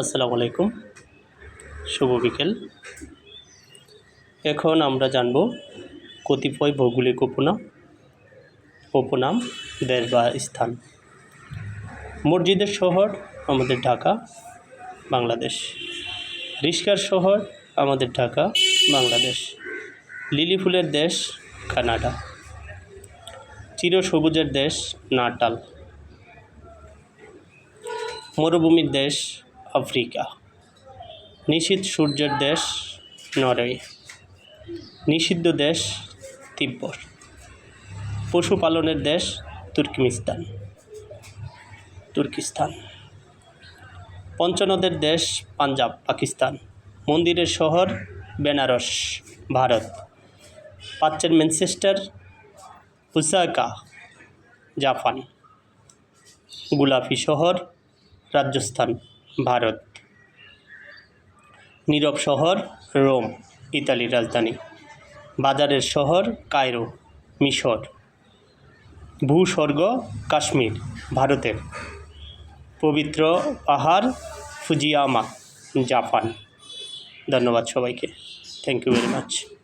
আসসালামু আলাইকুম। শুভ বিকেল। এখন আমরা জানব কতিপয় ভৌগোলিক উপনাম উপনাম, দেশ বা স্থান। মসজিদের শহর আমাদের ঢাকা, বাংলাদেশ। রিস্কার শহর আমাদের ঢাকা, বাংলাদেশ। লিলি ফুলের দেশ, কানাডা। চিরসবুজের দেশ, নাটাল। মরুভূমির দেশ আফ্রিকা। নিশীত সূর্যের দেশ নরওয়ে। নিষিদ্ধ দেশ তিব্বত। পশুপালনের দেশ তুর্কমিস্তান। তুর্কিস্তান। পঞ্চনদের দেশ পাঞ্জাব, পাকিস্তান। মন্দিরের শহর বেনারস, ভারত। প্রাচ্যের ম্যানচেস্টার ওসাকা, জাপান। গোলাপি শহর, রাজস্থান। ভারত। নীরব শহর, রোম, ইতালির রাজধানী। বাজারের শহর, কায়রো, মিশর। ভূস্বর্গ, কাশ্মীর, ভারতের। পবিত্র পাহাড়, ফুজিয়ামা, জাপান। ধন্যবাদ সবাইকে। Thank you very much